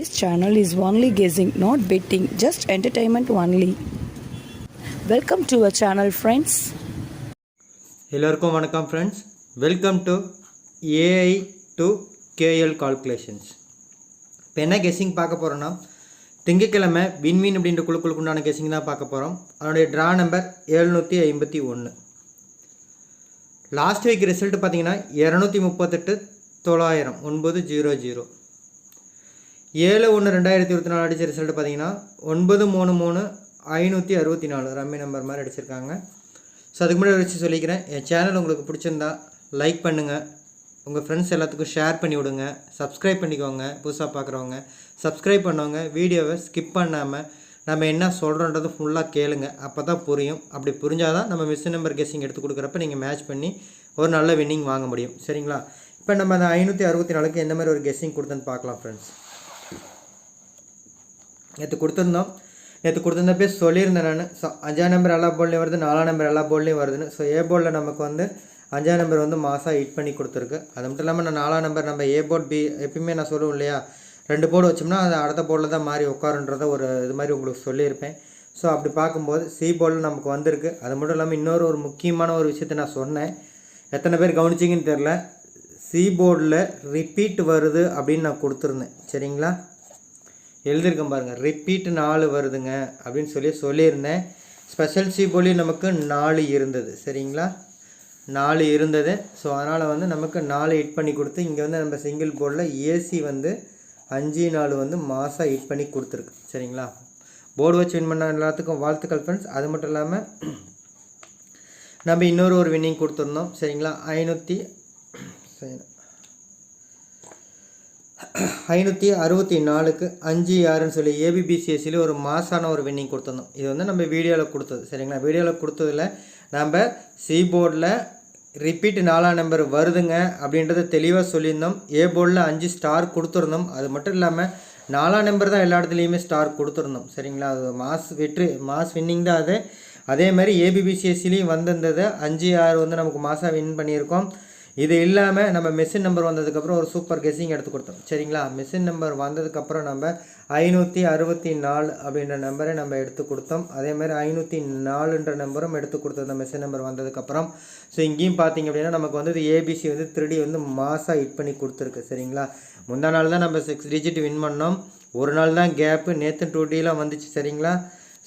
This channel is only guessing, not betting, just entertainment only. Welcome to our channel friends எல்லோருக்கும் வணக்கம் friends welcome to AI to KL calculations இப்போ என்ன guessing பார்க்க போகிறோன்னா திங்கக்கிழமை win win அப்படின்ற குழுக்களுக்கு உண்டான கெஸ்ஸிங் தான் பார்க்க போகிறோம் அதனுடைய ட்ரா நம்பர் எழுநூற்றி ஐம்பத்தி ஒன்று லாஸ்ட் வீக் ரிசல்ட் பார்த்தீங்கன்னா இரநூத்தி முப்பத்தெட்டு தொள்ளாயிரம் ஒன்பது ஜீரோ ஜீரோ. ஏழு ஒன்று ரெண்டாயிரத்தி இருபத்தி நாலு அடித்த ரிசல்ட் பார்த்தீங்கன்னா ஒன்பது மூணு மூணு ஐநூற்றி அறுபத்தி நாலு ரம்மி நம்பர் மாதிரி அடிச்சிருக்காங்க. ஸோ அதுக்கு முன்னாடி வச்சு சொல்லிக்கிறேன். என் சேனல் உங்களுக்கு பிடிச்சிருந்தா லைக் பண்ணுங்கள் உங்கள் ஃப்ரெண்ட்ஸ் எல்லாத்துக்கும் ஷேர் பண்ணி விடுங்க. சப்ஸ்கிரைப் பண்ணிக்கோங்க. புதுசாக பார்க்குறவங்க சப்ஸ்கிரைப் பண்ணவங்க வீடியோவை ஸ்கிப் பண்ணாமல் நம்ம என்ன சொல்கிறோன்றது ஃபுல்லாக கேளுங்க. அப்போ தான் புரியும். அப்படி புரிஞ்சால் தான் நம்ம மிஸ் நம்பர் கெஸ்ஸிங் எடுத்து கொடுக்குறப்ப நீங்கள் மேட்ச் பண்ணி ஒரு நல்ல வின்னிங் வாங்க முடியும். சரிங்களா? இப்போ நம்ம அந்த ஐநூற்றி அறுபத்தி நாலுக்கு எந்த மாதிரி ஒரு கெஸ்ஸிங் கொடுத்துன்னு பார்க்கலாம் ஃப்ரெண்ட்ஸ் நேற்று கொடுத்துருந்தோம். நேற்று கொடுத்துருந்தப்பே சொல்லியிருந்தேன் நான். ஸோ அஞ்சாம் நம்பர் எல்லா போர்ட்லேயும் வருது நாலாம் நம்பர் எல்லா போர்ட்லேயும் வருதுன்னு. ஸோ ஏ போர்டில் நமக்கு வந்து அஞ்சாம் நம்பர் வந்து மாதம் ஹிட் பண்ணி கொடுத்துருக்கு. அது மட்டும் இல்லாமல் நான் நாலாம் நம்பர் நம்ம ஏ போர்ட் பி எப்பயுமே நான் சொல்லுவேன் இல்லையா? ரெண்டு போர்டு வச்சோம்னா அது அடுத்த போர்டில் தான் மாறி உட்காருன்றத ஒரு இது மாதிரி உங்களுக்கு சொல்லியிருப்பேன். ஸோ அப்படி பார்க்கும்போது சி போர்டில் நமக்கு வந்திருக்கு. அது மட்டும் இல்லாமல் இன்னொரு ஒரு முக்கியமான ஒரு விஷயத்தை நான் சொன்னேன். எத்தனை பேர் கவனிச்சிங்கன்னு தெரில சி போர்டில் ரிப்பீட் வருது அப்படின்னு நான் கொடுத்துருந்தேன். சரிங்களா? எழுதியிருக்கேன் பாருங்கள் ரிப்பீட் நாலு வருதுங்க அப்படின்னு சொல்லி சொல்லியிருந்தேன். ஸ்பெஷல் சிபோலி நமக்கு நாலு இருந்தது. சரிங்களா? நாலு இருந்தது. ஸோ அதனால் வந்து நமக்கு நாலு ஹிட் பண்ணி கொடுத்து இங்கே வந்து நம்ம சிங்கிள் போர்டில் ஏசி வந்து அஞ்சு நாலு வந்து மாதம் ஹிட் பண்ணி கொடுத்துருக்கு. சரிங்களா? போர்டு வச்சு வின் பண்ண எல்லாத்துக்கும் வாழ்த்துக்கள் ஃப்ரெண்ட்ஸ் அது மட்டும் இல்லாமல் நம்ம இன்னொரு ஒரு வின்னிங் கொடுத்துருந்தோம். சரிங்களா? ஐநூற்றி சரி ஐநூற்றி அறுபத்தி நாலுக்கு அஞ்சு ஆறுன்னு சொல்லி ஏபிபிசிஎஸ்சியில் ஒரு மாசான ஒரு வின்னிங் கொடுத்துருந்தோம். இது வந்து நம்ம வீடியோவில் கொடுத்தது சரிங்களா? வீடியோவில் கொடுத்ததில் நம்ம சி போர்டில் ரிப்பீட் நாலாம் நம்பர் வருதுங்க அப்படின்றத தெளிவாக சொல்லியிருந்தோம். ஏ போர்டில் அஞ்சு ஸ்டார் கொடுத்துருந்தோம். அது மட்டும் இல்லாமல் நாலாம் நம்பர் தான் எல்லா இடத்துலையுமே ஸ்டார் கொடுத்துருந்தோம் சரிங்களா? அது மாஸ் வெற்றி மாஸ் வின்னிங் தான் அது. அதே மாதிரி ஏபிபிசிஎஸ்சிலையும் வந்திருந்தது. அஞ்சு ஆறு வந்து நமக்கு மாதம் வின் பண்ணியிருக்கோம். இது இல்லாமல் நம்ம மிஷின் நம்பர் வந்ததுக்கப்புறம் ஒரு சூப்பர் கெஸ்ஸிங் எடுத்து கொடுத்தோம். சரிங்களா? மிஷின் நம்பர் வந்ததுக்கப்புறம் நம்ம ஐநூற்றி அறுபத்தி நாலு அப்படின்ற நம்பரை நம்ம எடுத்து கொடுத்தோம். அதே மாதிரி ஐநூற்றி நாலுன்ற நம்பரும் எடுத்து கொடுத்தோம். மிஷின் நம்பர் வந்ததுக்கப்புறம். ஸோ இங்கேயும் பார்த்தீங்க அப்படின்னா நமக்கு வந்து ஏபிசி வந்து த்ரீடி வந்து மாசாக ஹிட் பண்ணி கொடுத்துருக்கு. சரிங்களா? முந்தா நாள் தான் நம்ம சிக்ஸ் டிஜிட் வின் பண்ணோம். ஒரு நாள் தான் கேப்பு நேற்று டூ வந்துச்சு. சரிங்களா?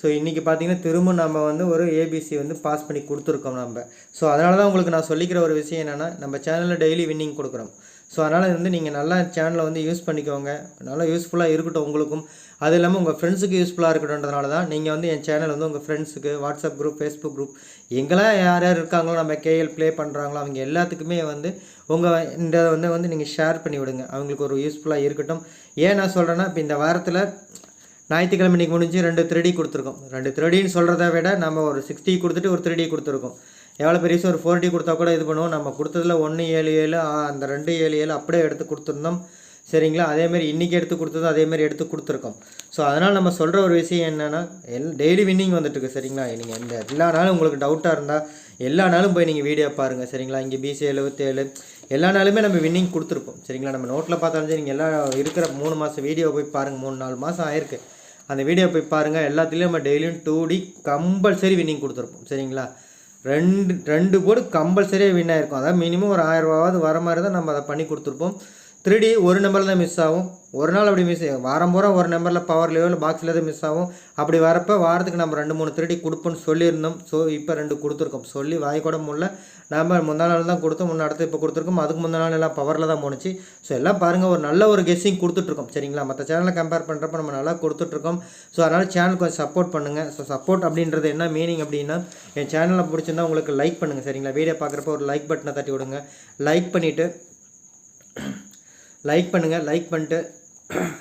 ஸோ இன்றைக்கி பார்த்தீங்கன்னா திரும்ப நம்ம வந்து ஒரு ஏபிசி வந்து பாஸ் பண்ணி கொடுத்துருக்கோம் நம்ம ஸோ அதனால தான் உங்களுக்கு நான் சொல்லிக்கிற ஒரு விஷயம் என்னென்னா நம்ம சேனலில் டெய்லி வின்னிங் கொடுக்குறோம். ஸோ அதனால் வந்து நீங்கள் நல்லா சேனலை வந்து யூஸ் பண்ணிக்கோங்க. நல்லா யூஸ்ஃபுல்லாக இருக்கட்டும் உங்களுக்கும். அது இல்லாமல் உங்கள் ஃப்ரெண்ட்ஸுக்கு யூஸ்ஃபுல்லாக இருக்கட்டும்ன்றதுனால தான் நீங்கள் வந்து என் சேனல் வந்து உங்கள் ஃப்ரெண்ட்ஸுக்கு வாட்ஸ்அப் குரூப் ஃபேஸ்புக் குரூப் எங்கெல்லாம் யார் யார் இருக்காங்களோ நம்ம கேஎல் ப்ளே பண்ணுறாங்களோ அவங்க எல்லாத்துக்குமே வந்து உங்கள் இந்த வந்து வந்து நீங்கள் ஷேர் பண்ணி விடுங்க. அவங்களுக்கு ஒரு யூஸ்ஃபுல்லாக இருக்கட்டும். ஏன் நான் சொல்கிறேன்னா இப்போ இந்த வாரத்தில் ஞாயிற்றுக்கிழமை நீங்கள் முடிஞ்சு ரெண்டு த்ரீடி கொடுத்துருக்கோம். ரெண்டு த்ரீடின்னு சொல்கிறத விட நம்ம ஒரு சிக்ஸ்டி கொடுத்துட்டு ஒரு த்ரீடி கொடுத்துருக்கோம். எவ்வளோ பெரிய ஒரு ஃபோர் டி கொடுத்தா கூட இது பண்ணுவோம். நம்ம கொடுத்ததில் ஒன்று ஏழு ஏழு அந்த ரெண்டு ஏழு ஏழு அப்படியே எடுத்து கொடுத்துருந்தோம். சரிங்களா? அதேமாரி இன்றைக்கி எடுத்து கொடுத்ததும் அதேமாரி எடுத்து கொடுத்துருக்கோம். ஸோ அதனால் நம்ம சொல்கிற ஒரு விஷயம் என்னென்னா எல் டெய்லி வின்னிங் வந்துட்டுருக்கு சரிங்களா? நீங்கள் இந்த எல்லா நாளும் உங்களுக்கு டவுட்டாக இருந்தால் எல்லா நாளும் போய் நீங்கள் வீடியோ பாருங்கள் சரிங்களா? இங்கே பிசி எழுபத்தேழு எல்லா நாளுமே நம்ம வின்னிங் கொடுத்துருப்போம். சரிங்களா? நம்ம நோட்டில் பார்த்தாலும் சரி நீங்கள் எல்லா இருக்கிற மூணு மாதம் வீடியோ போய் பாருங்கள் மூணு நாலு மாதம் ஆயிருக்கு. அந்த வீடியோ போய் பாருங்கள் எல்லாத்துலேயும் நம்ம டெய்லியும் டூ டி கம்பல்சரி வின்னிங் கொடுத்துருப்போம். சரிங்களா? ரெண்டு ரெண்டு போர்டு கம்பல்சரியாக வின் ஆகிருக்கும் அதாவது மினிமம் ஒரு ஆயிரரூபாவது வர மாதிரி தான் நம்ம அதை பண்ணி கொடுத்துருப்போம். த்ரீ ஒரு நம்பரில் தான் மிஸ் ஆகும். ஒரு நாள் அப்படி மிஸ் ஆகும் வாரம் பூரா ஒரு நம்பரில் பவர்லையோ இல்லை பாக்ஸில் தான் மிஸ் ஆகும். அப்படி வரப்போ வாரத்துக்கு நம்ம ரெண்டு மூணு த்ரீ கொடுப்போம்னு சொல்லியிருந்தோம். ஸோ இப்போ ரெண்டு கொடுத்துருக்கோம். சொல்லி வாய் கூட முடியல நாம் முந்தா நாள் தான் கொடுத்தோம் முன்ன அடுத்து இப்போ கொடுத்துருக்கோம் அதுக்கு முந்தா நாள் எல்லாம் பவரில் தான் போணுச்சு. ஸோ எல்லாம் பாருங்கள் ஒரு நல்ல ஒரு கெஸ்ஸிங் கொடுத்துட்ருக்கோம் சரிங்களா? மற்ற சேனலை கம்பேர் பண்ணுறப்ப நம்ம நல்லா கொடுத்துட்ருக்கோம் ஸோ அதனால் சேனல் கொஞ்சம் சப்போர்ட் பண்ணுங்கள் ஸோ சப்போர்ட் அப்படின்றது என்ன மீனிங் அப்படின்னா என் சேனலை பிடிச்சிருந்தா உங்களுக்கு லைக் பண்ணுங்கள் சரிங்களா? வீடியோ பார்க்குறப்ப ஒரு லைக் பட்டனை தட்டி விடுங்க. லைக் பண்ணிவிட்டு லைக் பண்ணுங்கள் லைக் பண்ணிட்டு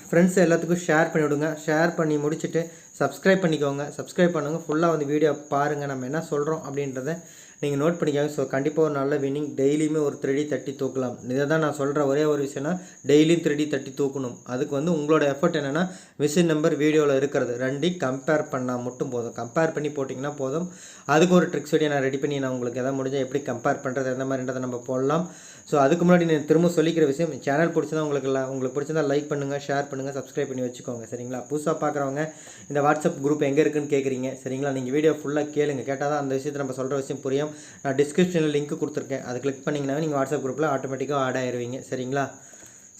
ஃப்ரெண்ட்ஸ் எல்லாத்துக்கும் ஷேர் பண்ணிவிடுங்க ஷேர் பண்ணி முடிச்சுட்டு சப்ஸ்கிரைப் பண்ணிக்கோங்க. சப்ஸ்கிரைப் பண்ணுங்கள் ஃபுல்லாக வந்து வீடியோ பாருங்கள் நம்ம என்ன சொல்கிறோம் அப்படின்றத நீங்கள் நோட் பண்ணிக்காங்க. ஸோ கண்டிப்பாக ஒரு நல்ல வின்னிங் டெய்லியுமே ஒரு த்ரெடி தட்டி தூக்கலாம். இதை தான் நான் சொல்கிற ஒரே ஒரு விஷயம்னா டெய்லியும் த்ரெடி தட்டி தூக்கணும். அதுக்கு வந்து உங்களோட எஃபர்ட் என்னென்னா மிஷின் நம்பர் வீடியோவில் இருக்கிறது ரெண்டையும் கம்பேர் பண்ணால் மட்டும் போதும். கம்பேர் பண்ணி போட்டிங்கன்னா போதும். அதுக்கு ஒரு ட்ரிக்ஸ் வீடியோ நான் ரெடி பண்ணி நான் உங்களுக்கு எதாவது முடிஞ்சால் எப்படி கம்பேர் பண்ணுறது எந்த மாதிரின்றதை நம்ம போடலாம். ஸோ அதுக்கு முன்னாடி நான் திரும்ப சொல்லிக்கிற விஷயம் சேனல் பிடிச்சதா உங்களுக்கு இல்லை உங்களுக்கு பிடிச்சதா லைக் பண்ணுங்கள் ஷேர் பண்ணுங்கள் சப்ஸ்கிரைப் பண்ணி வச்சுக்கோங்க. சரிங்களா? புதுசாக பார்க்குறவங்க இந்த வாட்ஸ்அப் குரூப் எங்கே இருக்குன்னு கேட்குறீங்க சரிங்களா? நீங்கள் வீடியோ ஃபுல்லாக கேளுங்க. கேட்டால் தான் அந்த விஷயத்தை நம்ம சொல்கிற விஷயம் புரியும். நான் டிஸ்கிரிப்ஷனில் லிங்க் கொடுத்துருக்கேன். அது கிளிக் பண்ணிங்கன்னா நீங்கள் வாட்ஸ்அப் குரூப்பில் ஆட்டோமேட்டிக்காக ஆட் ஆயிடுவீங்க சரிங்களா?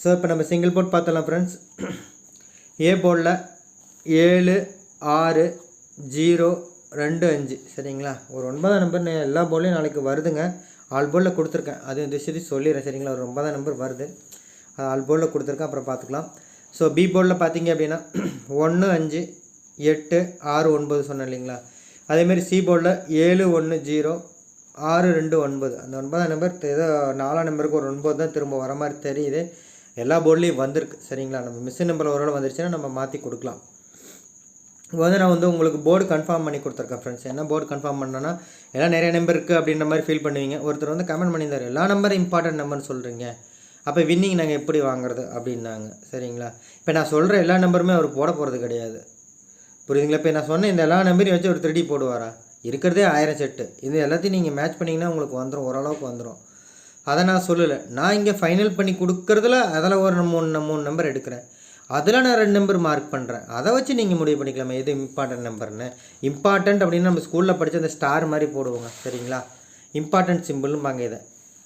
ஸோ இப்போ நம்ம சிங்கிள் போர்ட் பார்த்தலாம் ஃப்ரெண்ட்ஸ் ஏ போர்டில் ஏழு ஆறு ஜீரோ ரெண்டு அஞ்சு. சரிங்களா? ஒரு ஒன்பதாம் நம்பர் எல்லா போர்ட்லேயும் நாளைக்கு வருதுங்க. ஆல் கொடுத்துருக்கேன். அது இந்த விஷயத்தையும் சொல்லிடுறேன் சரிங்களா? ஒரு ஒன்பதாம் நம்பர் வருது. அது ஆல் கொடுத்துருக்கேன் அப்புறம் பார்த்துக்கலாம். ஸோ பி போர்டில் பார்த்தீங்க அப்படின்னா ஒன்று அஞ்சு எட்டு ஆறு ஒன்பது சொன்னேன் இல்லைங்களா? அதேமாரி சி போர்டில் ஏழு ஒன்று ஜீரோ ஆறு ரெண்டு ஒன்பது. அந்த ஒன்பதாம் நம்பர். ஏதோ நாலாம் நம்பருக்கு ஒரு ஒன்பது தான் திரும்ப வர மாதிரி தெரியுது. எல்லா போர்ட்லேயும் வந்திருக்கு சரிங்களா? நம்ம மிஸ்ஸு நம்பர் ஒரு வந்துருச்சுன்னா நம்ம மாற்றி கொடுக்கலாம். இப்போ வந்து நான் வந்து உங்களுக்கு போர்டு கன்ஃபார்ம் பண்ணி கொடுத்துருக்கேன் ஃப்ரெண்ட்ஸ் என்ன போர்டு கன்ஃபார்ம் பண்ணேன்னா எல்லாம் நிறைய நம்பர் இருக்குது அப்படின்ற மாதிரி ஃபீல் பண்ணுவீங்க. ஒருத்தர் வந்து கமெண்ட் பண்ணியிருந்தார் எல்லா நம்பரும் இம்பார்ட்டன்ட் நம்பர்னு சொல்கிறீங்க அப்போ வின்னிங் நாங்கள் எப்படி வாங்குறது? அப்படின்னாங்க. சரிங்களா? இப்போ நான் சொல்கிற எல்லா நம்பருமே அவர் போட போகிறது கிடையாது. புரியுதுங்களா? இப்போ நான் சொன்ன இந்த எல்லா நம்பரையும் வச்சு ஒரு திருடி போடுவாரா? இருக்கிறதே ஆயிரம் செட்டு இது எல்லாத்தையும் நீங்கள் மேட்ச் பண்ணிங்கன்னா உங்களுக்கு வந்துடும் ஓரளவுக்கு வந்துடும் அதை நான் சொல்லலை. நான் இங்கே ஃபைனல் பண்ணி கொடுக்குறதுல அதில் ஒரு மூணு மூணு நம்பர் எடுக்கிறேன். அதில் நான் ரெண்டு நம்பர் மார்க் பண்ணுறேன் அதை வச்சு நீங்கள் முடிவு பண்ணிக்கலாமா எது இம்பார்ட்டன்ட் நம்பர்னு இம்பார்ட்டன்ட் அப்படின்னு நம்ம ஸ்கூலில் படித்த அந்த ஸ்டார் மாதிரி போடுவோங்க சரிங்களா? இம்பார்ட்டன்ட் சிம்பிள்னுபாங்க இதை.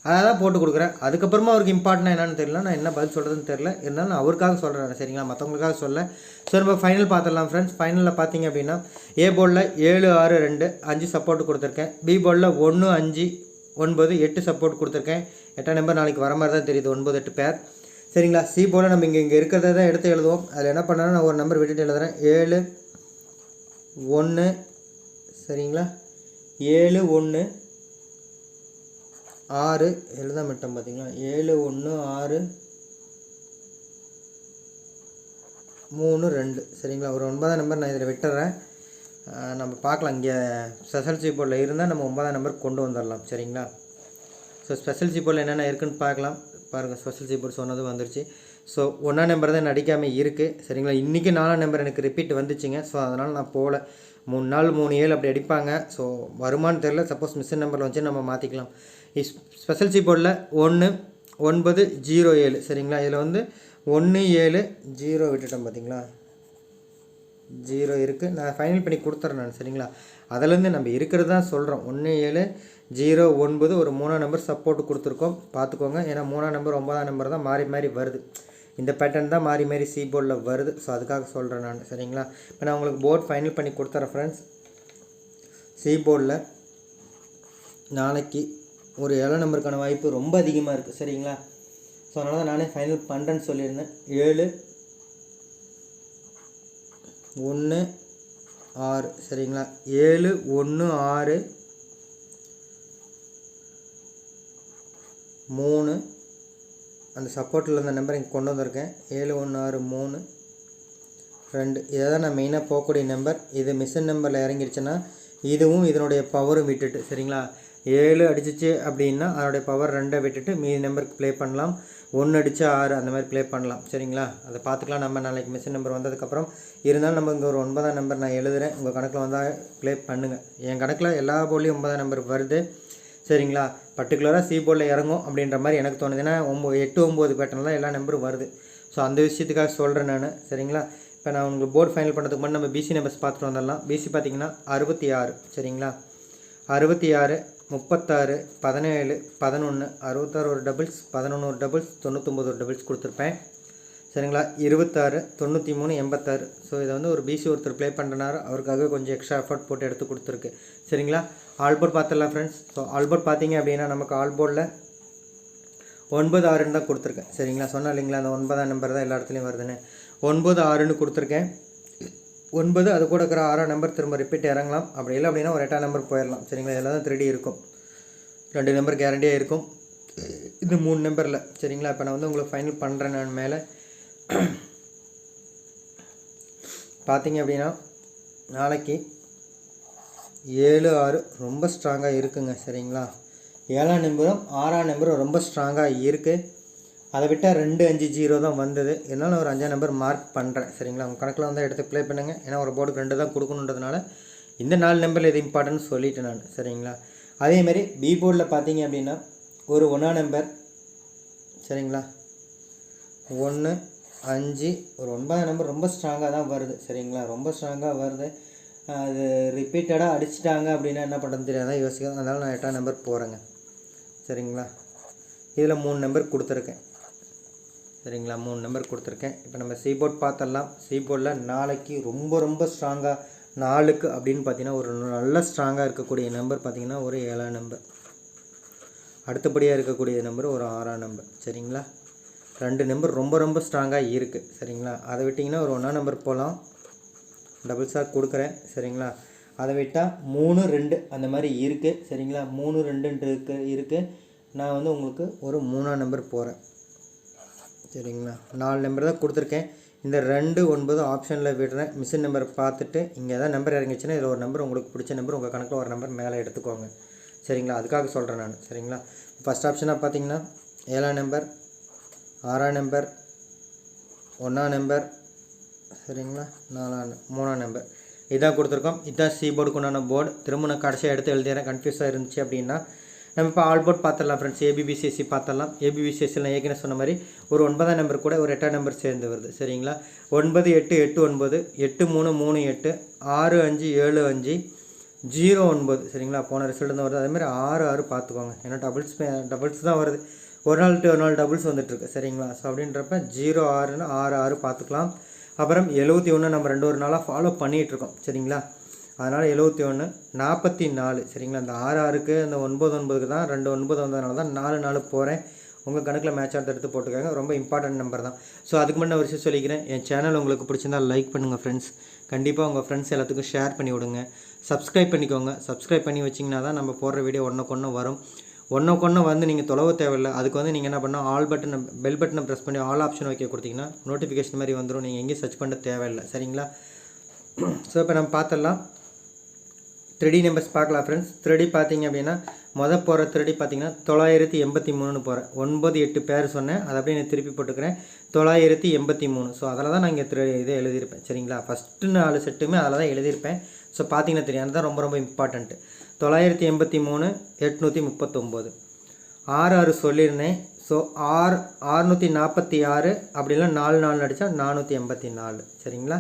அதை தான் போட்டு கொடுக்குறேன். அதுக்கப்புறமா அவருக்கு இம்பார்ட்டன்ட் என்னன்னு தெரியல நான் என்ன பதில் சொல்கிறதுன்னு தெரியல. இருந்தாலும் நான் அவருக்காக சொல்கிறேன் சரிங்களா? மற்றவங்களுக்காக சொல்ல ஸோ நம்ம ஃபைனல் பார்த்துடலாம் ஃப்ரெண்ட்ஸ் ஃபைனலில் பார்த்தீங்க அப்படின்னா ஏ போர்டில் ஏழு ஆறு ரெண்டு அஞ்சு சப்போர்ட் கொடுத்துருக்கேன். பி போர்டில் ஒன்று அஞ்சு ஒன்பது எட்டு சப்போர்ட் கொடுத்துருக்கேன். எட்டாம் நம்பர் நாளைக்கு வர மாதிரி தான் தெரியுது ஒன்பது எட்டு பேர் சரிங்களா? சி போல் நம்ம இங்கே இங்கே இருக்கிறத தான் எடுத்து எழுதுவோம். அதில் என்ன பண்ணணும் நான் ஒரு நம்பர் விட்டுட்டு எழுதுறேன். ஏழு ஒன்று சரிங்களா? ஏழு ஒன்று ஆறு எழுத மட்டும் பார்த்தீங்களா ஏழு ஒன்று ஆறு மூணு ரெண்டு சரிங்களா? ஒரு ஒன்பதாம் நம்பர் நான் இதில் விட்டுறேன். நம்ம பார்க்கலாம். இங்கே ஸ்பெஷல் சி போர்டில் இருந்தால் நம்ம ஒன்பதாம் நம்பர் கொண்டு வந்துடலாம் சரிங்களா? ஸோ ஸ்பெஷல் சி போர்டில் என்னென்ன இருக்குன்னு பார்க்கலாம். பாருங்கள் ஸ்பெஷல் சீபோர்ட் சொன்னதும் வந்துருச்சு. ஸோ ஒன்றா நம்பர் தான் நடிக்காமல் இருக்குது சரிங்களா? இன்றைக்கி நாலாம் நம்பர் எனக்கு ரிப்பீட் வந்துச்சுங்க. ஸோ அதனால் நான் போகல மூணு நாள் மூணு ஏழு அப்படி அடிப்பாங்க. ஸோ வருமானு தெரில சப்போஸ் மிஸ்ஸின் நம்பரில் வச்சு நம்ம மாற்றிக்கலாம் ஸ்பெஷல் சீபோர்டில் ஒன்று ஒன்பது ஜீரோ ஏழு. சரிங்களா? இதில் வந்து ஒன்று ஏழு ஜீரோ விட்டுட்டோம் பார்த்தீங்களா ஜீரோ இருக்குது நான் ஃபைனல் பண்ணி கொடுத்துட்றேன் நான் சரிங்களா? அதுலேருந்து நம்ம இருக்கிறது தான் சொல்கிறோம் ஒன்று ஏழு ஜீரோ ஒன்பது ஒரு மூணாம் நம்பர் சப்போர்ட் கொடுத்துருக்கோம். பார்த்துக்கோங்க. ஏன்னா மூணாம் நம்பர் ஒன்பதாம் நம்பர் தான் மாறி மாறி வருது. இந்த பேட்டர்ன் தான் மாறி மாறி சி போர்டில் வருது. ஸோ அதுக்காக சொல்கிறேன் நான் சரிங்களா? இப்போ நான் உங்களுக்கு போர்ட் ஃபைனல் பண்ணி கொடுத்துறேன் ஃப்ரெண்ட்ஸ் சி போர்டில் நாளைக்கு ஒரு ஏழு நம்பருக்கான வாய்ப்பு ரொம்ப அதிகமாக இருக்குது சரிங்களா? ஸோ அதனால தான் நானே ஃபைனல் பண்ணுறேன்னு சொல்லியிருந்தேன். ஏழு ஒன்று ஆறு சரிங்களா? ஏழு ஒன்று ஆறு மூணு. அந்த சப்போர்ட்டில் இருந்த நம்பர் இங்கே கொண்டு வந்திருக்கேன். ஏழு ஒன்று ஆறு மூணு ரெண்டு. இதை தான் நான் மெயினாக போகக்கூடிய நம்பர் இது மிஷின் நம்பரில் இறங்கிடுச்சுன்னா இதுவும் இதனுடைய பவரும் விட்டுட்டு சரிங்களா? ஏழு அடிச்சிச்சு அப்படின்னா அதனுடைய பவர் ரெண்டை விட்டுட்டு மீதி நம்பருக்கு ப்ளே பண்ணலாம். ஒன்று அடித்து ஆறு அந்த மாதிரி ப்ளே பண்ணலாம். சரிங்களா? அதை பார்த்துக்கலாம். நம்ம நாளைக்கு மிஷின் நம்பர் வந்ததுக்கப்புறம். இருந்தாலும் நம்ம இங்கே ஒரு ஒன்பதாம் நம்பர் நான் எழுதுகிறேன் உங்கள் கணக்கில் வந்தால் ப்ளே பண்ணுங்கள் என் கணக்கில் எல்லா போர்ட்லேயும் ஒன்பதாம் நம்பர் வருது. சரிங்களா? பர்டிகுலராக சி போர்டில் இறங்கும் அப்படின்ற மாதிரி எனக்கு தோணுது. ஏன்னா ஒம்பது எட்டு ஒம்பது பேட்டர்னில் தான் எல்லா நம்பரும் வருது. ஸோ அந்த விஷயத்துக்காக சொல்கிறேன் நான். சரிங்களா? இப்போ நான் உங்களுக்கு போர்டு ஃபைனல் பண்ணுறதுக்கு முன்னாடி நம்ம பிசி நம்பர்ஸ் பார்த்துட்டு வந்துடலாம். பிசி பார்த்தீங்கன்னா அறுபத்தி ஆறு. சரிங்களா? அறுபத்தி ஆறு முப்பத்தாறு பதினேழு பதினொன்று அறுபத்தாறு ஒரு டபுள்ஸ் பதினொன்று ஒரு டபுள்ஸ் தொண்ணூத்தொம்பது ஒரு டபுள்ஸ் கொடுத்துருப்பேன். சரிங்களா? இருபத்தாறு தொண்ணூற்றி மூணு எண்பத்தாறு. ஸோ இதை வந்து ஒரு பிசி ஒருத்தர் ப்ளே பண்ணுறனாரு அவருக்காக கொஞ்சம் எக்ஸ்ட்ரா எஃபர்ட் போட்டு எடுத்து கொடுத்துருக்கு. சரிங்களா? ஆல்போர்ட் பார்த்துடலாம் ஃப்ரெண்ட்ஸ் ஸோ ஆல்போர்ட் பார்த்தீங்க அப்படின்னா நமக்கு ஆல்போர்டில் ஒன்பது ஆறுன்னு தான் கொடுத்துருக்கேன். சரிங்களா? சொன்னால் இல்லைங்களா? அந்த ஒன்பதாம் நம்பர் தான் எல்லா இடத்துலையும் வருதுன்னு. ஒன்பது ஆறுன்னு கொடுத்துருக்கேன். ஒன்பது அது கூட இருக்கிற ஆறாம் நம்பர் திரும்ப ரிப்பீட் இறங்கலாம். அப்படி இல்லை அப்படின்னா ஒரு எட்டாம் நம்பர் போயிடலாம். சரிங்களா? இதெல்லாம் தான் த்ரீடி இருக்கும். ரெண்டு நம்பர் கேரண்டியாக இருக்கும். இது மூணு நம்பரில் சரிங்களா? இப்போ நான் வந்து உங்களுக்கு ஃபைனல் பண்ணுறேன் நான் மேலே. பார்த்தீங்க அப்படின்னா நாளைக்கு ஏழு ஆறு ரொம்ப ஸ்ட்ராங்காக இருக்குங்க. சரிங்களா? ஏழாம் நம்பரும் ஆறாம் நம்பரும் ரொம்ப ஸ்ட்ராங்காக இருக்குது அதை விட்டால் ரெண்டு அஞ்சு ஜீரோ தான் வந்தது. இருந்தாலும் ஒரு அஞ்சாம் நம்பர் மார்க் பண்ணுறேன் சரிங்களா? உங்கள் கணக்கில் வந்து எடுத்து ப்ளே பண்ணுங்கள் ஏன்னா ஒரு போர்டுக்கு ரெண்டு தான் கொடுக்கணுன்றதுனால இந்த நாலு நம்பரில் எது இம்பார்ட்டன்ட் சொல்லிட்டேன் நான். சரிங்களா? அதேமாரி பி போர்டில் பார்த்தீங்க அப்படின்னா ஒரு ஒன்றா நம்பர் சரிங்களா? ஒன்று அஞ்சு ஒரு ஒன்பதாம் நம்பர் ரொம்ப ஸ்ட்ராங்காக தான் வருது. சரிங்களா? ரொம்ப ஸ்ட்ராங்காக வருது. அது ரிப்பீட்டடாக அடிச்சிட்டாங்க அப்படின்னா என்ன பண்ணுறது தெரியாத. யோசிக்கிறேன் அதனால் நான் எட்டாம் நம்பர் போகிறேங்க சரிங்களா? இதில் மூணு நம்பர் கொடுத்துருக்கேன். சரிங்களா? மூணு நம்பர் கொடுத்துருக்கேன். இப்போ நம்ம சீபோர்ட் பார்த்தரலாம் சி நாளைக்கு ரொம்ப ரொம்ப ஸ்ட்ராங்காக நாலுக்கு அப்படின்னு பார்த்தீங்கன்னா ஒரு நல்ல ஸ்ட்ராங்காக இருக்கக்கூடிய நம்பர் பார்த்தீங்கன்னா ஒரு ஏழாம் நம்பர் அடுத்தபடியாக இருக்கக்கூடிய நம்பர் ஒரு ஆறாம் நம்பர் சரிங்களா? ரெண்டு நம்பர் ரொம்ப ரொம்ப ஸ்ட்ராங்காக இருக்குது சரிங்களா? அதை விட்டிங்கன்னா ஒரு ஒன்றாம் நம்பர் போகலாம் டபுள் ஸ்டார் கொடுக்குறேன். சரிங்களா? அதை விட்டால் மூணு ரெண்டு அந்த மாதிரி இருக்குது சரிங்களா? மூணு ரெண்டுன்ட்டு இருக்கு. இருக்குது நான் வந்து உங்களுக்கு ஒரு மூணாம் நம்பர் போகிறேன் சரிங்களா? நாலு நம்பர் தான் கொடுத்துருக்கேன். இந்த ரெண்டு ஒன்பது ஆப்ஷனில் விடுறேன் மிஷின் நம்பர் பார்த்துட்டு இங்கே ஏதாவது நம்பர் இறங்கிச்சுன்னா இதில் ஒரு நம்பர் உங்களுக்கு பிடிச்ச நம்பர் உங்கள் கணக்கில் ஒரு நம்பர் மேலே எடுத்துக்கோங்க. சரிங்களா? அதுக்காக சொல்கிறேன் நான். சரிங்களா? ஃபஸ்ட் ஆப்ஷனாக பார்த்தீங்கன்னா ஏழாம் நம்பர் ஆறாம் நம்பர் ஒன்றாம் நம்பர் சரிங்களா? நாலாம் மூணாம் நம்பர் இதான் கொடுத்துருக்கோம். இதுதான் சி போர்டுக்கு உண்டான போர்டு திரும்ப நான் கடைசியாக எடுத்து எழுதிடுறேன். கன்ஃபியூஸாக இருந்துச்சு அப்படின்னா நம்ம இப்போ ஆல் போர்ட் பார்த்துடலாம் ஃப்ரெண்ட்ஸ் ஏபிபிசிஎஸ்சி பார்த்துடலாம் ஏபிபிசிஎஸ்சியில் நான் ஏற்கனவே சொன்ன மாதிரி ஒரு ஒன்பதாம் நம்பர் கூட ஒரு எட்டாம் நம்பர் சேர்ந்து வருது. சரிங்களா? ஒன்பது எட்டு எட்டு ஒன்பது எட்டு மூணு மூணு எட்டு ஆறு அஞ்சு ஏழு அஞ்சு ஜீரோ ஒன்பது. சரிங்களா? போன ரிசல்ட் தான் வருது. அதேமாதிரி ஆறு ஆறு பார்த்துக்கோங்க ஏன்னா டபுள்ஸ் டபுள்ஸ் தான் வருது. ஒரு நாள் டு ஒரு நாள் டபுள்ஸ் வந்துட்டுருக்கு சரிங்களா? ஸோ அப்படின்றப்ப ஜீரோ ஆறுன்னு ஆறு ஆறு பார்த்துக்கலாம் அப்புறம் எழுபத்தி ஒன்று நம்ம ரெண்டு ஒரு நாளாக ஃபாலோ பண்ணிகிட்ருக்கோம் சரிங்களா? அதனால் எழுபத்தி ஒன்று நாற்பத்தி நாலு. சரிங்களா? அந்த ஆறு ஆறுக்கு அந்த ஒன்பது ஒன்பதுக்கு தான் ரெண்டு ஒன்பது வந்ததுனால தான் நாலு நாலு போகிறேன் உங்கள் கணக்கில் மேட்ச் ஆர்டர் எடுத்து போட்டுக்கோங்க. ரொம்ப இம்பார்ட்டன்ட் நம்பர் தான். ஸோ அதுக்கு முன்னாடி ஒரு விஷயம் சொல்லிக்கிறேன். என் சேனல் உங்களுக்கு பிடிச்சிருந்தா லைக் பண்ணுங்கள் ஃப்ரெண்ட்ஸ் கண்டிப்பாக உங்கள் ஃப்ரெண்ட்ஸ் எல்லாத்துக்கும் ஷேர் பண்ணி விடுங்க. சப்ஸ்கிரைப் பண்ணிக்கோங்க. சப்ஸ்கிரைப் பண்ணி வச்சிங்கன்னா தான் நம்ம போடுற வீடியோ ஒன்றுக்கு ஒன்று வரும். ஒன்றுக்கொன்று வந்து நீங்கள் தொலைவு தேவையில்லை. அதுக்கு வந்து நீங்கள் என்ன பண்ணால் ஆல் பட்டனை பெல் பட்டனை ப்ரெஸ் பண்ணி ஆல் ஆப்ஷன் வைக்க கொடுத்தீங்கன்னா நோட்டிஃபிகேஷன் மாதிரி வந்துடும் நீங்கள் எங்கேயும் சர்ச் பண்ண தேவையில்லை. சரிங்களா? ஸோ இப்போ நம்ம பார்த்துடலாம். த்ரீடி நம்பர்ஸ் பார்க்கலாம் ஃப்ரெண்ட்ஸ் த்ரீடி பார்த்தீங்க அப்படின்னா மொதல் போகிற த்ரீடி பார்த்தீங்கன்னா தொள்ளாயிரத்தி எண்பத்தி மூணுன்னு போகிறேன் ஒன்பது எட்டு பேர் சொன்னேன். அதை அப்படியே நான் திருப்பி போட்டுக்கிறேன். தொள்ளாயிரத்தி எண்பத்தி மூணு. ஸோ அதில் தான் நான் இங்கே த்ரீ இதை எழுதியிருப்பேன். சரிங்களா? ஃபஸ்ட்டு நாலு செட்டுமே அதில் தான் எழுதியிருப்பேன். ஸோ பார்த்தீங்கன்னா தெரியும். அதுதான் ரொம்ப ரொம்ப இம்பார்ட்டண்ட்டு தொள்ளாயிரத்தி எண்பத்தி மூணு எட்நூற்றி முப்பத்தொம்போது. ஆறு ஆறு சொல்லியிருந்தேன். ஸோ ஆறு ஆறுநூற்றி நாற்பத்தி ஆறு அப்படிலாம் நாலு நாலு அடித்தா நானூற்றி எண்பத்தி நாலு. சரிங்களா?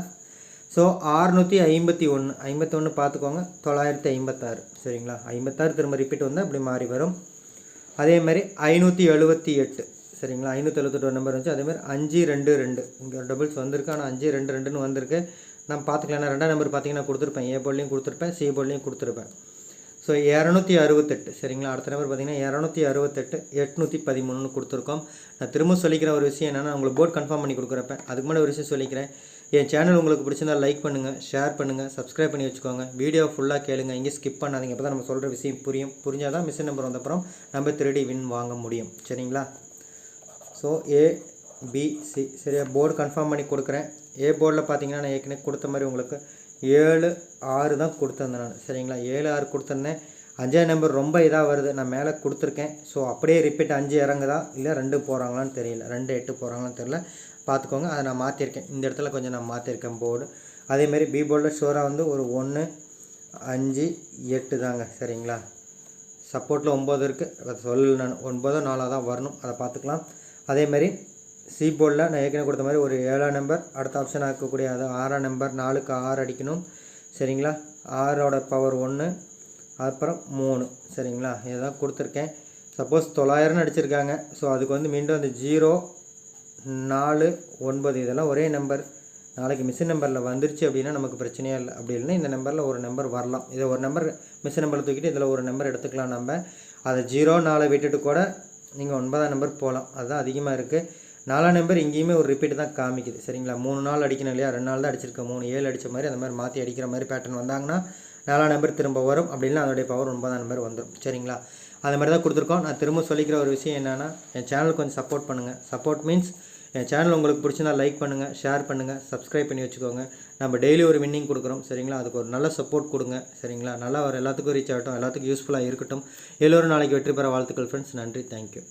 ஸோ ஆறுநூற்றி ஐம்பத்தி ஒன்று ஐம்பத்தொன்று பார்த்துக்கோங்க. தொள்ளாயிரத்தி ஐம்பத்தாறு சரிங்களா? ஐம்பத்தாறு திரும்ப ரிப்பீட் வந்தால் அப்படி மாறி வரும். அதே மாதிரி ஐநூற்றி எழுபத்தி எட்டு சரிங்களா? ஐநூற்றி எழுபத்தெட்டு நம்பர் இருந்துச்சு அதேமாதிரி அஞ்சு ரெண்டு ரெண்டு. இங்கே டபுள்ஸ் வந்திருக்கு. ஆனால் அஞ்சு ரெண்டு ரெண்டுன்னு வந்திருக்கு. நான் பார்த்துக்கலாம் நான் ரெண்டாம் நம்பர் பார்த்தீங்கன்னா கொடுத்துருப்பேன். ஏ போர்ட்லேயும் கொடுத்துருப்பேன். சி போர்ட்லேயும் கொடுத்துருப்பேன். ஸோ இரநூத்தி அறுபத்தெட்டு சரிங்களா? அடுத்த நம்பர் பார்த்தீங்கன்னா இரநூத்தி அறுபத்தெட்டு எட்நூற்றி பதிமூணுன்னு கொடுத்துருக்கோம். நான் திரும்ப சொல்லிக்கிற ஒரு விஷயம் என்னென்னா உங்களுக்கு போர்ட் கன்ஃபார்ம் பண்ணி கொடுக்குறப்ப அதுக்கு முன்னாடி ஒரு விஷயம் சொல்லிக்கிறேன். என் சேனல் உங்களுக்கு பிடிச்சிருந்தா லைக் பண்ணுங்கள் ஷேர் பண்ணுங்கள் சப்ஸ்கிரைப் பண்ணி வச்சுக்கோங்க. வீடியோ ஃபுல்லாக கேளுங்க. இங்கேயும் ஸ்கிப் பண்ணாதீங்க. அப்போ தான் நம்ம சொல்கிற விஷயம் புரியும். புரிஞ்சால் தான் மிஷின் நம்பர் வந்தப்புறம் நம்ம திருடி வின் வாங்க முடியும். சரிங்களா? ஸோ ஏ பி சி சரியா? போர்டு கன்ஃபார்ம் பண்ணி கொடுக்குறேன். ஏ போர்டில் பார்த்தீங்கன்னா நான் ஏற்கனவே கொடுத்த மாதிரி உங்களுக்கு ஏழு ஆறு தான் கொடுத்துருந்தேன் நான். சரிங்களா? ஏழு ஆறு கொடுத்துருந்தேன். அஞ்சாவது நம்பர் ரொம்ப இதாக வருது. நான் மேலே கொடுத்துருக்கேன். ஸோ அப்படியே ரிப்பீட் அஞ்சு இறங்குதா? இல்லை ரெண்டு போகிறாங்களான்னு தெரியல. ரெண்டு எட்டு போகிறாங்களான்னு தெரியல. பார்த்துக்கோங்க. அதை நான் மாற்றிருக்கேன் இந்த இடத்துல கொஞ்சம் நான் மாற்றிருக்கேன் போர்டு அதேமாரி பி போர்டில் ஷோராக வந்து ஒரு ஒன்று அஞ்சு எட்டு தாங்க. சரிங்களா? சப்போர்ட்டில் ஒம்பது இருக்குது அதை சொல்ல நான். ஒன்பதோ நாலாக தான் வரணும். அதை பார்த்துக்கலாம். அதேமாரி சி போர்டில் நான் ஏற்கனவே கொடுத்த மாதிரி ஒரு ஏழாம் நம்பர் அடுத்த ஆப்ஷனாக இருக்கக்கூடிய அது ஆறாம் நம்பர் நாலுக்கு ஆறு அடிக்கணும். சரிங்களா? ஆறோட பவர் ஒன்று அப்புறம் மூணு. சரிங்களா? இதான் கொடுத்துருக்கேன். சப்போஸ் தொள்ளாயிரம்னு அடிச்சிருக்காங்க. ஸோ அதுக்கு வந்து மீண்டும் அந்த ஜீரோ நாலு ஒன்பது இதெல்லாம் ஒரே நம்பர் நாளைக்கு மிஷின் நம்பரில் வந்துருச்சு அப்படின்னா நமக்கு பிரச்சனையே இல்லை. அப்படி இல்லைன்னா இந்த நம்பரில் ஒரு நம்பர் வரலாம். இதை ஒரு நம்பர் மிஷின் நம்பரில் தூக்கிட்டு இதில் ஒரு நம்பர் எடுத்துக்கலாம் நம்ம. அதை ஜீரோ நாளை விட்டுட்டு கூட நீங்கள் ஒன்பதாம் நம்பர் போகலாம் அதுதான் அதிகமாக இருக்குது நாலாம் நம்பர் இங்கேயுமே ஒரு ரிப்பீட் தான் காமிக்குது. சரிங்களா? மூணு நாள் அடிக்கணும் இல்லையா? ரெண்டு நாள் தான் அடிச்சிருக்கேன் மூணு ஏழு அடித்த மாதிரி அந்த மாதிரி மாற்றி அடிக்கிற மாதிரி பேட்டர்ன் வந்தாங்கன்னா நாலாம் நம்பர் திரும்ப வரும். அப்படின்னா அதோடைய பவர் ஒன்பதாம் நம்பர் வந்துடும் சரிங்களா? அது மாதிரி தான் கொடுத்துருக்கோம். நான் திரும்ப சொல்லிக்கிற ஒரு விஷயம் என்னென்னா என் சேனலுக்கு கொஞ்சம் சப்போர்ட் பண்ணுங்கள் சப்போர்ட் மீன்ஸ் என் சேனல் உங்களுக்கு பிடிச்சினா லைக் பண்ணுங்கள் ஷேர் பண்ணுங்கள் சப்ஸ்கிரைப் பண்ணி வச்சுக்கோங்க. நம்ம டெய்லி ஒரு வின்னிங் கொடுக்குறோம் சரிங்களா? அதுக்கு ஒரு நல்ல சப்போர்ட் கொடுங்க சரிங்களா? நல்லா ஒரு எல்லாத்துக்கும் ரீச் ஆகட்டும் எல்லாத்துக்கும் யூஸ்ஃபுல்லாக இருக்கட்டும். எல்லோரும் நாளைக்கு வெற்றி பெற வாழ்த்துக்கள் ஃப்ரெண்ட்ஸ் நன்றி. தேங்க்யூ